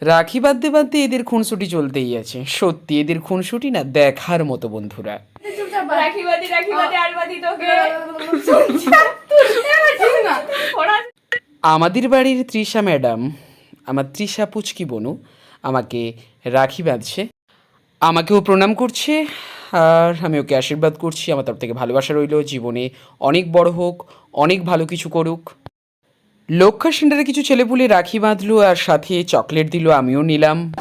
রাখি বাঁধতে বাঁধতে এদের খুনসুটি চলতেই আছে। সত্যি এদের খুনসুটি না দেখার মতো বন্ধুরা। আমাদের বাড়ির তৃষা ম্যাডাম আমার তৃষা পুচকি বনু আমাকে রাখি বাঁধছে। আমাকেও প্রণাম করছে আর আমি ওকে আশীর্বাদ করছি। আমার তরফ থেকে ভালোবাসা রইল। জীবনে অনেক বড় হোক অনেক ভালো কিছু করুক। লক্ষা সেন্টারে কিছু ছেলেপুলে রাখি বাঁধলো আর সাথে চকলেট দিল আমিও নিলাম।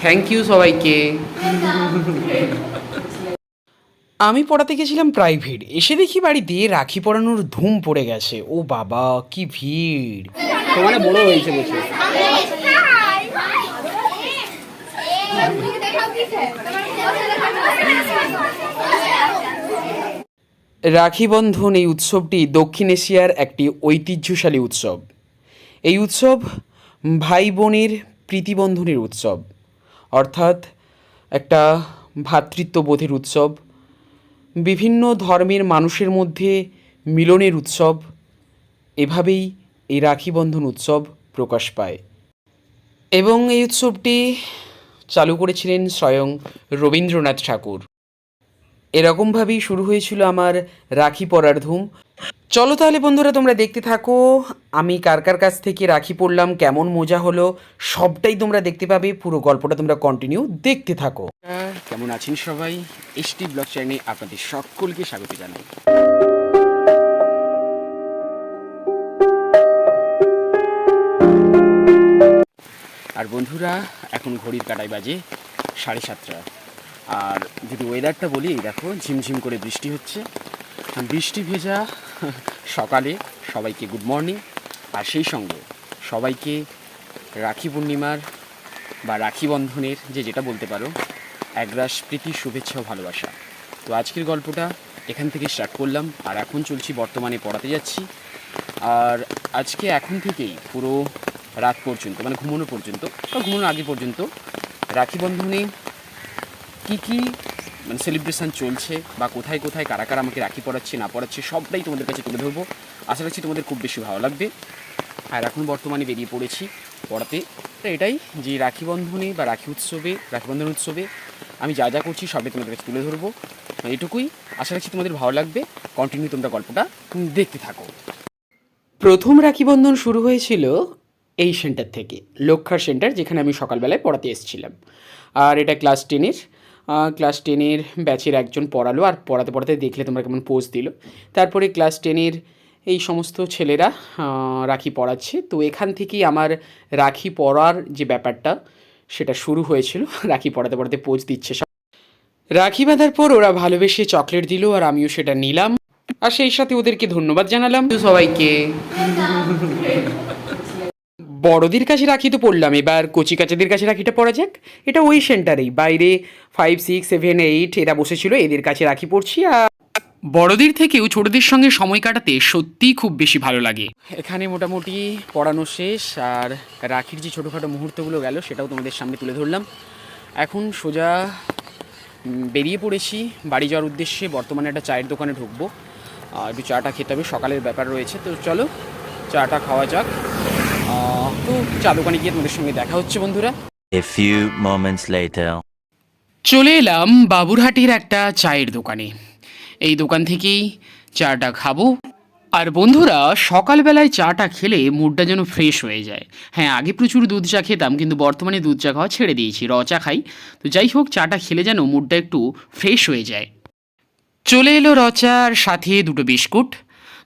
থ্যাংক ইউ সবাইকে। আমি পড়াতে গেছিলাম প্রাইভেট এসে দেখি বাড়িতে রাখি পড়ানোর ধুম পড়ে গেছে। ও বাবা কি ভিড়। তোমার বড় হয়েছে বলছে। রাখি বন্ধন এই উৎসবটি দক্ষিণ এশিয়ার একটি ঐতিহ্যশালী উৎসব। এই উৎসব ভাই বোনের প্রীতিবন্ধনের উৎসব, অর্থাৎ একটা ভ্রাতৃত্ববোধের উৎসব। বিভিন্ন ধর্মের মানুষের মধ্যে মিলনের উৎসব, এভাবেই এই রাখি বন্ধন উৎসব প্রকাশ পায়। এবং এই উৎসবটি চালু করেছিলেন স্বয়ং রবীন্দ্রনাথ ঠাকুর। এরকমভাবেই শুরু হয়েছিল আমার রাখি পরার ধুম। চলো তাহলে বন্ধুরা, তোমরা দেখতে থাকো। আমি কার কার কাছ থেকে রাখি পড়লাম কেমন মজা হলো, সবটাই তোমরা দেখতে পাবে। পুরো গল্পটা তোমরা কন্টিনিউ দেখতে থাকো। কেমন আছেন সবাই? এসটি ব্লগ চ্যানেলে আপনাদের সকলকে স্বাগত জানাই। আর বন্ধুরা, এখন ঘড়ির কাটায় বাজে সাড়ে সাতটা। আর যদি ওয়েদারটা বলি দেখো, ঝিমঝিম করে বৃষ্টি হচ্ছে। বৃষ্টি ভেজা সকালে সবাইকে গুড মর্নিং আর সেই সঙ্গে সবাইকে রাখি পূর্ণিমার বা রাখি বন্ধনের যে যেটা বলতে পারো একরাশ প্রীতি, শুভেচ্ছা ও ভালোবাসা। তো আজকের গল্পটা এখান থেকে স্টার্ট করলাম। আর এখন চলছি, বর্তমানে পড়াতে যাচ্ছি। আর আজকে এখন থেকেই পুরো রাত পর্যন্ত মানে ঘুমানো পর্যন্ত বা ঘুমানোর আগে পর্যন্ত রাখি বন্ধনে কী কী? মানে সেলিব্রেশন চলছে বা কোথায় কোথায়, কারা কারা আমাকে রাখি পড়াচ্ছে না পড়াচ্ছে সবটাই তোমাদের কাছে তুলে ধরবো। আশা রাখছি তোমাদের খুব বেশি ভালো লাগবে। আর এখন বর্তমানে বেরিয়ে পড়েছি পড়াতে। তো এটাই যে রাখি বন্ধনে বা রাখি উৎসবে, রাখি বন্ধন উৎসবে আমি যা যা করছি সবই তোমাদের কাছে তুলে ধরবো। এটুকুই। আশা রাখছি তোমাদের ভালো লাগবে। কন্টিনিউ তোমরা গল্পটা দেখতে থাকো। প্রথম রাখি বন্ধন শুরু হয়েছিল এই সেন্টার থেকে লক্ষার সেন্টার, যেখানে আমি সকালবেলায় পড়াতে এসেছিলাম। আর এটা ক্লাস টেনের ক্লাস টেনের ব্যাচের একজন পড়ালো আর পড়াতে পড়াতে দেখলে তোমরা কেমন পোজ দিল। তারপরে ক্লাস টেনের এই সমস্ত ছেলেরা রাখি পড়াচ্ছে। তো এখান থেকেই আমার রাখি পড়ার যে ব্যাপারটা, সেটা শুরু হয়েছিল। রাখি পড়াতে পড়াতে পোজ দিচ্ছে সব। রাখি বাঁধার পর ওরা ভালোবেসে চকলেট দিল আর আমিও সেটা নিলাম। আর সেই সাথে ওদেরকে ধন্যবাদ জানালাম। সবাইকে। বড়দের কাছে রাখি তো পড়লাম। এবার কচি কাচাদের কাছে রাখিটা পড়া যাক। এটা ওই সেন্টারেই। বাইরে ফাইভ সিক্স সেভেন এইট এরা বসেছিল, এদের কাছে রাখি পড়ছি। আর বড়দের থেকেও ছোটদের সঙ্গে সময় কাটাতে সত্যিই খুব বেশি ভালো লাগে। এখানে মোটামুটি পড়ানো শেষ, আর রাখির যে ছোটোখাটো মুহূর্তগুলো গেল, সেটাও তোমাদের সামনে তুলে ধরলাম। এখন সোজা বেরিয়ে পড়েছি। বাড়ি যাওয়ার উদ্দেশ্যে বর্তমানে একটা চায়ের দোকানে ঢুকবো। আর একটু চাটা খেতে হবে, সকালের ব্যাপার রয়েছে। তো চলো চাটা খাওয়া যাক। তো চা দোকানে গিয়ে তোমাদের সঙ্গে দেখা হচ্ছে বন্ধুরা। A few moments later. চলে এলাম বাবুরহাটের একটা চায়ের দোকানে। এই দোকান থেকেই চাটা খাব। আর বন্ধুরা সকালবেলায় চাটা খেলে মুডটা যেন ফ্রেশ হয়ে যায়। হ্যাঁ আগে প্রচুর দুধ চা খেতাম কিন্তু বর্তমানে দুধ চা খাওয়া ছেড়ে দিয়েছি র চা খাই। তো যাই হোক চাটা খেলে যেন মুডটা একটু ফ্রেশ হয়ে যায়। চলে এলো র চার সাথে দুটো বিস্কুট।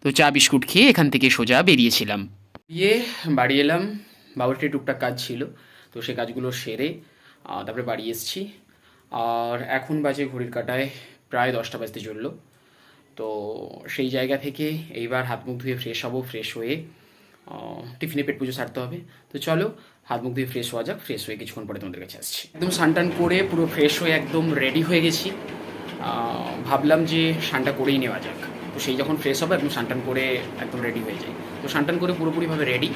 তো চা বিস্কুট খেয়ে এখান থেকে সোজা বেরিয়েছিলাম। গিয়ে বাড়ি এলাম। বাবুরটি টুকটাক কাজ ছিল, তো সে কাজগুলো সেরে তারপরে বাড়ি এসেছি। আর এখন বাজে ঘড়ির কাটায় প্রায় দশটা বাজতে চলল। তো সেই জায়গা থেকে এইবার হাত মুখ ধুয়ে ফ্রেশ হব ফ্রেশ হয়ে টিফিনে পেট পুজো সারতে হবে। তো চলো, হাত মুখ ধুয়ে ফ্রেশ হওয়া যাক ফ্রেশ হয়ে কিছুক্ষণ পরে তোমাদের কাছে আসছি। একদম সানটান করে পুরো ফ্রেশ হয়ে একদম রেডি হয়ে গেছি। ভাবলাম যে সানটা করেই নেওয়া যাক। তো সেই যখন ফ্রেশ হবে, একদম সানটান করে একদম রেডি হয়ে যায় তো সানটান করে পুরোপুরিভাবে রেডি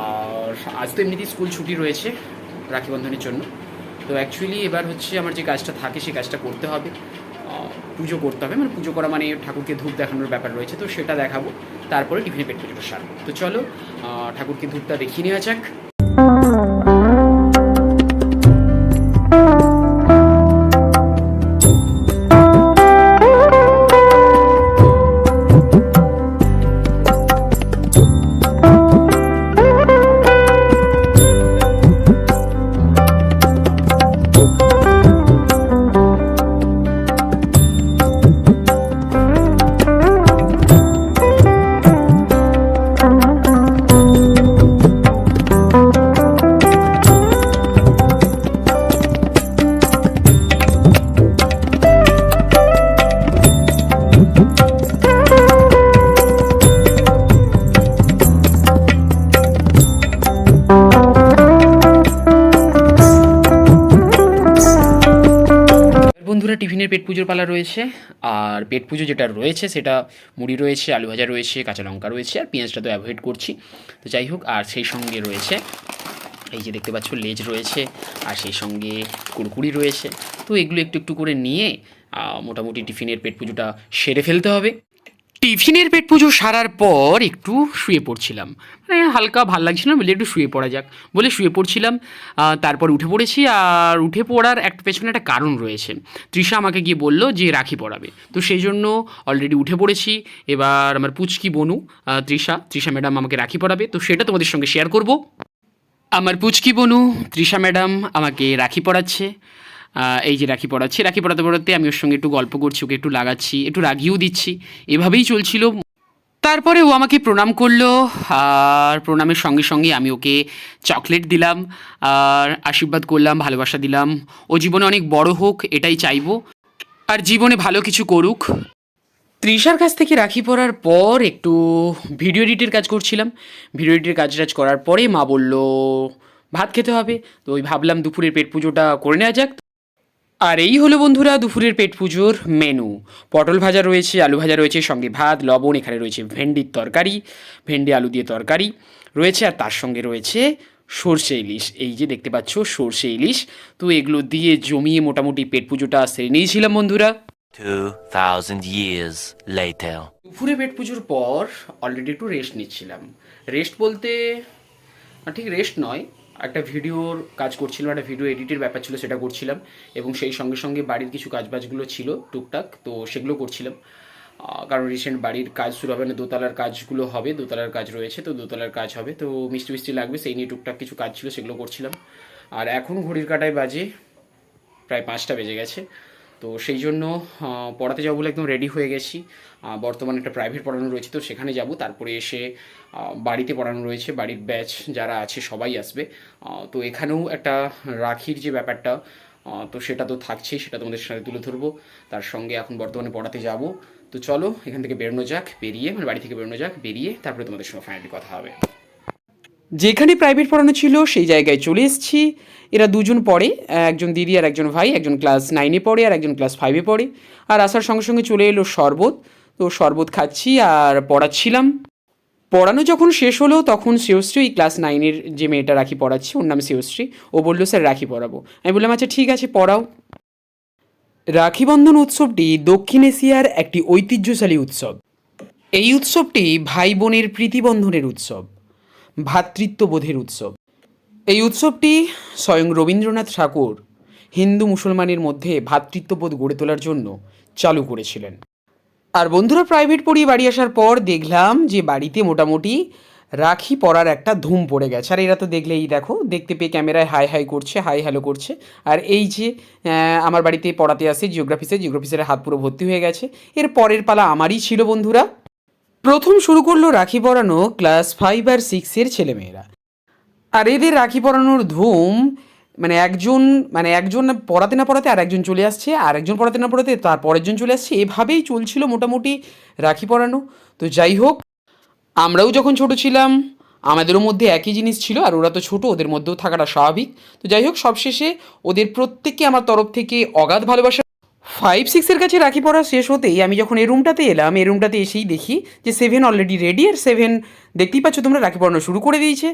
আর আজ তো এমনিতেই স্কুল ছুটি রয়েছে রাখি বন্ধনের জন্য। তো অ্যাকচুয়ালি এবার হচ্ছে আমার যে কাজটা থাকে, সেই কাজটা করতে হবে। পুজো করতে হবে। মানে পুজো করা মানে ঠাকুরকে ধূপ দেখানোর ব্যাপার রয়েছে। তো সেটা দেখাবো। তারপরে টিফিনে পেট পুজোটা সারবো। তো চলো ঠাকুরকে ধূপটা দেখিয়ে নেওয়া যাক। বন্ধুরা টিফিনের পেট পুজোর পালা রয়েছে। আর পেট পুজো যেটা রয়েছে, সেটা মুড়ি রয়েছে, আলু ভাজা রয়েছে, কাঁচা লঙ্কা রয়েছে, আর পেঁয়াজটা তো অ্যাভয়েড করছি। তো যাই হোক, আর সেই সঙ্গে রয়েছে, এই যে দেখতে পাচ্ছ, লেজ রয়েছে, আর সেই সঙ্গে কুড়কুড়ি রয়েছে। তো এগুলো একটু একটু করে নিয়ে মোটামুটি টিফিনের পেট পুজোটা সেরে ফেলতে হবে। টিফিনের পেট পুজো সারার পর একটু শুয়ে পড়ছিলাম। মানে হালকা ভালো লাগছিল বলে একটু শুয়ে পড়া যাক। বলে শুয়ে পড়ছিলাম তারপর উঠে পড়েছি আর উঠে পড়ার একটা পেছনে একটা কারণ রয়েছে। তৃষা আমাকে গিয়ে বলল যে রাখি পড়াবে তো সেই জন্য অলরেডি উঠে পড়েছি। এবার আমার পুচকি বনু তৃষা তৃষা ম্যাডাম আমাকে রাখি পড়াবে তো সেটা তোমাদের সঙ্গে শেয়ার করব। আমার পুচকি বনু, তৃষা ম্যাডাম আমাকে রাখি পড়াচ্ছে এই যে রাখি পড়াচ্ছে, রাখি পড়াতে পড়াতে আমি ওর সঙ্গে একটু গল্প করছি, ওকে একটু লাগাচ্ছি, একটু রাগিয়েও দিচ্ছি, এভাবেই চলছিল। তারপরে ও আমাকে প্রণাম করল, আর প্রণামের সঙ্গে সঙ্গে আমি ওকে চকলেট দিলাম, আর আশীর্বাদ করলাম, ভালোবাসা দিলাম। ও জীবনে অনেক বড় হোক, এটাই চাইব। আর জীবনে ভালো কিছু করুক। তৃষার কাছ থেকে রাখি পড়ার পর একটু ভিডিও এডিটের কাজ করছিলাম। ভিডিও এডিটের কাজ টাজ করার পরে মা বলল, ভাত খেতে হবে। তো ওই ভাবলাম দুপুরের পেট পুজোটা করে নেওয়া যাক। আর এই হলো বন্ধুরা দুপুরের পেট পুজোর মেনু পটল ভাজা রয়েছে আলু ভাজা রয়েছে সঙ্গে ভাত লবণ এখানে রয়েছে ভেন্ডির তরকারি ভেন্ডি আলু দিয়ে তরকারি রয়েছে আর তার সঙ্গে রয়েছে সর্ষে ইলিশ। এই যে দেখতে পাচ্ছ সর্ষে ইলিশ। তো এগুলো দিয়ে জমিয়ে মোটামুটি পেট পুজোটা সেরে নিয়েছিলাম বন্ধুরা। 2,000 years later. দুপুরে পেট পুজোর পর অলরেডি একটু রেস্ট নিচ্ছিলাম। রেস্ট বলতে ঠিক রেস্ট নয় একটা ভিডিওর কাজ করছিলাম, একটা ভিডিও এডিটের ব্যাপার ছিল, সেটা করছিলাম এবং সেই সঙ্গে সঙ্গে বাড়ির কিছু কাজবাজগুলো ছিল টুকটাক, তো সেগুলো করছিলাম। কারণ রিসেন্ট বাড়ির কাজ শুরু হবে না, দোতলার কাজগুলো হবে, দোতলার কাজ রয়েছে, তো দোতলার কাজ হবে, তো মিষ্টি মিষ্টি লাগবে, সেই নিয়ে টুকটাক কিছু কাজ ছিল, সেগুলো করছিলাম। আর এখন ঘড়ির কাটায় বাজে প্রায় পাঁচটা বেজে গেছে। তো সেই জন্য পড়াতে যাব বলে একদম রেডি হয়ে গেছি। বর্তমানে একটা প্রাইভেট পড়ানো রয়েছে তো সেখানে যাব। তারপরে এসে বাড়িতে পড়ানো রয়েছে। বাড়ির ব্যাচ যারা আছে সবাই আসবে। তো এখানেও একটা রাখির যে ব্যাপারটা তো সেটা তো থাকছেই, সেটা তোমাদের সাথে তুলে ধরবো। তার সঙ্গে এখন বর্তমানে পড়াতে যাব। তো চলো, এখান থেকে বেরোনো যাক, বেরিয়ে মানে বাড়ি থেকে বেরোনো যাক, বেরিয়ে তারপরে তোমাদের সঙ্গে ফাইনালি কথা হবে। যেখানে প্রাইভেট পড়ানো ছিল, সেই জায়গায় চলে এসেছি। এরা দুজন পড়ে, একজন দিদি আর একজন ভাই, একজন ক্লাস নাইনে পড়ে আর একজন ক্লাস ফাইভে পড়ে। আর আসার সঙ্গে সঙ্গে চলে এলো শরবত। তো শরবত খাচ্ছি আর পড়াচ্ছিলাম। পড়ানো যখন শেষ হলো, তখন ওই ক্লাস নাইনের যে মেয়েটা রাখি পড়াচ্ছি, ওর নাম শ্রেয়শ্রী, ও বলল, স্যার, রাখি পড়াবো। আমি বললাম আচ্ছা ঠিক আছে, পড়াও। রাখি বন্ধন উৎসবটি দক্ষিণ এশিয়ার একটি ঐতিহ্যশালী উৎসব। এই উৎসবটি ভাই বোনের প্রীতিবন্ধনের উৎসব। ভ্রাতৃত্ববোধের উৎসব। এই উৎসবটি স্বয়ং রবীন্দ্রনাথ ঠাকুর হিন্দু মুসলমানের মধ্যে ভ্রাতৃত্ববোধ গড়ে তোলার জন্য চালু করেছিলেন। আর বন্ধুরা প্রাইভেট পড়িয়ে বাড়ি আসার পর দেখলাম যে বাড়িতে মোটামুটি রাখি পরার একটা ধুম পড়ে গেছে। আর এরা তো দেখলেই দেখো, দেখতে পেয়ে ক্যামেরায় হাই হাই করছে, হাই হ্যালো করছে। আর এই যে আমার বাড়িতে পড়াতে আসে জিওগ্রাফিসে জিওগ্রাফিসের হাত পুরো ভর্তি হয়ে গেছে। এর পরের পালা আমারই ছিল বন্ধুরা। প্রথম শুরু করল রাখি পরানো ক্লাস ফাইভ আর সিক্সের ছেলেমেয়েরা। আর এদের রাখি পরানোর ধুম মানে একজন মানে একজন পড়াতে না পড়াতে আর একজন চলে আসছে আর একজন পড়াতে না পড়াতে তার পরেরজন চলে আসছে, এভাবেই চলছিল মোটামুটি রাখি পরানো। তো যাই হোক, আমরাও যখন ছোট ছিলাম, আমাদেরও মধ্যে একই জিনিস ছিল, আর ওরা তো ছোট, ওদের মধ্যেও থাকাটা স্বাভাবিক। তো যাই হোক, সবশেষে ওদের প্রত্যেককে আমার তরফ থেকে অগাধ ভালোবাসা ফাইভ সিক্সের কাছে রাখি পড়া শেষ হতেই আমি যখন এই রুমটাতে এলাম, এই রুমটাতে এসেই দেখি যে সেভেন অলরেডি রেডি আর সেভেন দেখতেই পাচ্ছ তোমরা রাখি পড়ানো শুরু করে দিয়েছে।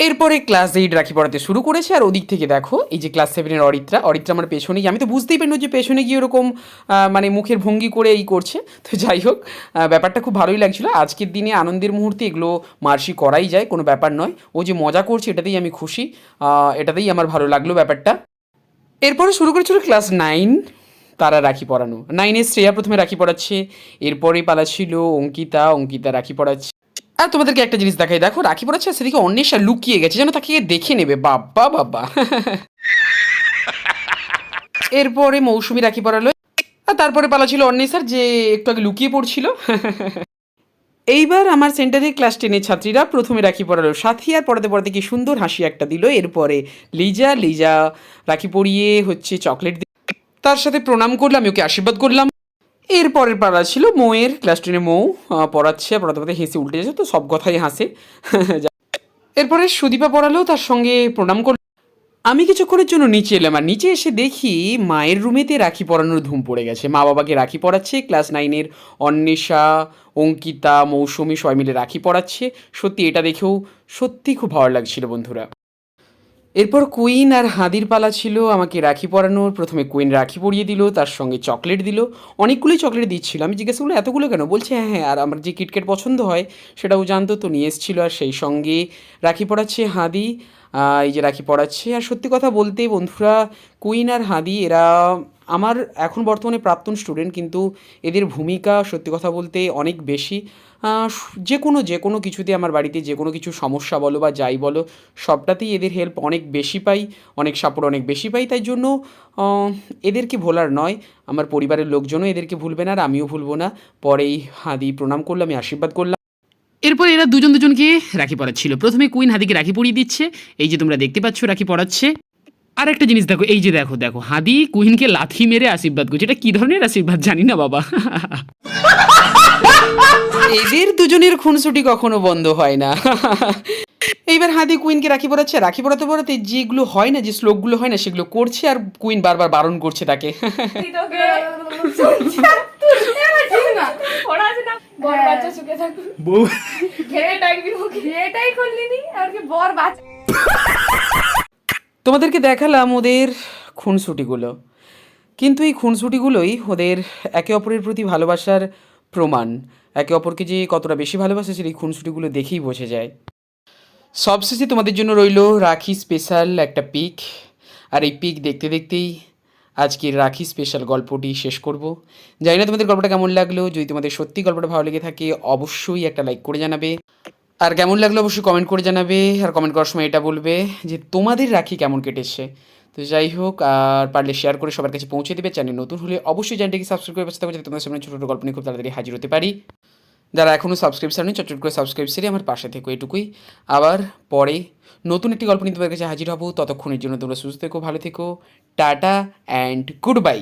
এরপরে ক্লাস এইট রাখি পড়াতে শুরু করেছে আর ওদিক থেকে দেখো, এই যে ক্লাস সেভেনের অরিত্রা অরিত্রা আমার পেছনেই, আমি তো বুঝতেই পারিনি যে পেছনে গিয়ে ওরকম মানে মুখের ভঙ্গি করে এই করছে। তো যাই হোক ব্যাপারটা খুব ভালোই লাগছিল। আজকের দিনে আনন্দের মুহূর্তে এগুলো মার্সি করাই যায়, কোনো ব্যাপার নয়। ও যে মজা করছে এটাতেই আমি খুশি এটাতেই আমার ভালো লাগল ব্যাপারটা। এরপরে শুরু করেছিল ক্লাস নাইন তারা রাখি পড়ানো নাইনে শ্রেয়া প্রথমে রাখি পড়াচ্ছে এরপরে পালা ছিল অঙ্কিতা অঙ্কিতা রাখি পড়াচ্ছে আর তোমাদেরকে একটা জিনিস দেখাই, দেখো রাখি পড়াচ্ছে সেদিকে অন্বেষা লুকিয়ে গেছে, যেন তাকে দেখে নেবে, বাবা বাবা। এরপরে মৌসুমি রাখি পড়ালো আর তারপরে পালা ছিল অন্বেষার, যে একটু আগে লুকিয়ে পড়ছিল। এইবার আমার সেন্টারে ক্লাস টেনের ছাত্রীরা প্রথমে রাখি পড়ালো সাথী আর পড়াতে পড়াতে কি সুন্দর হাসি একটা দিল, এরপরে লিজা লিজা রাখি পরিয়ে হচ্ছে চকলেট তার সাথে প্রণাম করলাম ওকে আশীর্বাদ করলাম। এরপরের পাড়া ছিল মৌয়ের, ক্লাস টেনে মৌ পড়াচ্ছে, পড়াতে পড়াতে হেসে উল্টে যাচ্ছে তো সব কথাই হাসে। এরপরে সুদীপা পড়ালো, তার সঙ্গে প্রণাম করল। আমি কিছুক্ষণের জন্য নিচে এলাম, আর নিচে এসে দেখি মায়ের রুমেতে রাখি পরানোর ধুম পড়ে গেছে। মা বাবাকে রাখি পরাচ্ছে, ক্লাস নাইনের অন্বেষা, অঙ্কিতা, মৌসুমি সবাই মিলে রাখি পরাচ্ছে। সত্যি এটা দেখেও সত্যি খুব ভালো লাগছিল, বন্ধুরা। এরপর কুইন আর হাদির পালা ছিল, আমাকে রাখি পরানোর। প্রথমে কুইন রাখি পরিয়ে দিল, তার সঙ্গে চকলেট দিল। অনেকগুলোই চকলেট দিচ্ছিল। আমি জিজ্ঞাসা করল এতগুলো কেন? বলছে হ্যাঁ হ্যাঁ আর আমার যে কিটকেট পছন্দ হয়, সেটাও জানতো, তো নিয়ে এসেছিল। আর সেই সঙ্গে রাখি পড়াচ্ছে হাদি এই যে রাখি পড়াচ্ছে আর সত্যি কথা বলতে, বন্ধুরা, কুইন আর হাদি, এরা আমার এখন বর্তমানে প্রাক্তন স্টুডেন্ট, কিন্তু এদের ভূমিকা, সত্যি কথা বলতে, অনেক বেশি। যে কোনো যে কোনো কিছুতে আমার বাড়িতে যে কোনো কিছু সমস্যা বলো বা যাই বলো, সবটাতেই এদের হেল্প অনেক বেশি পাই, অনেক সাপোর্ট অনেক বেশি পাই। তাই জন্য এদেরকে ভোলার নয়। আমার পরিবারের লোকজনও এদেরকে ভুলবে না আর আমিও ভুলবো না। পরেই হাদি প্রণাম করলাম, আমি আশীর্বাদ করলাম। এরপর এরা দুজন দুজনকে রাখি পরাচ্ছিল প্রথমে কুইন হাদিকে রাখি পরিয়ে দিচ্ছে। এই যে তোমরা দেখতে পাচ্ছ, রাখি পরাচ্ছে আর একটা জিনিস দেখো, এই যে দেখো দেখো, হাদি কুইনকে লাথি মেরে আশীর্বাদ করছে। এটা কি ধরনের আশীর্বাদ জানি না বাবা। এদের দুজনের খুনসুটি কখনো বন্ধ হয় না। এইবার হাদি কুইনকে রাখি পড়াচ্ছে রাখি পড়াতে পড়াতে যেগুলো হয় না যে শ্লোকগুলো হয় না সেগুলো করছে আর কুইন বারবার বারণ করছে তাকে। তোমাদেরকে দেখালাম ওদের খুনসুটিগুলো। কিন্তু এই খুনসুটিগুলোই ওদের একে অপরের প্রতি ভালোবাসার প্রমাণ। একে অপরকে যে কতটা বেশি ভালোবাসে সেই খুনসুটিগুলো দেখেই বোঝা যায়। সবশেষে তোমাদের জন্য রইল রাখি স্পেশাল একটা পিক। আর এই পিক দেখতে দেখতেই আজকের রাখি স্পেশাল গল্পটি শেষ করব। জানি না তোমাদের গল্পটা কেমন লাগল। যদি তোমাদের সত্যি গল্পটা ভালো লেগে থাকে, অবশ্যই একটা লাইক করে জানাবে। আর কেমন লাগল অবশ্যই কমেন্ট করে জানাবে। আর কমেন্ট করার সময় এটা বলবে যে তোমাদের রাখি কেমন কেটেছে। তো যাই হোক, আর পারলে শেয়ার করে সবার কাছে পৌঁছে দেবে। চ্যানেল নতুন হলে অবশ্যই চ্যানেলটিকে সাবস্ক্রাইব করে পাশে যাতে তোমাদের সামনে ছোটো ছোটো গল্প নিয়ে খুব তাড়াতাড়ি হাজির হতে পারি। যারা এখনও সাবস্ক্রাইবসার নেই চটচট করে সাবস্ক্রাইব সেরে আমার পাশে থেকো এটুকুই। আবার পরে নতুন একটি গল্প নিয়ে তোমাদের কাছে হাজির হব। ততক্ষণের জন্য তোমরা সুস্থ থেকো, ভালো থেকো, টাটা অ্যান্ড গুড বাই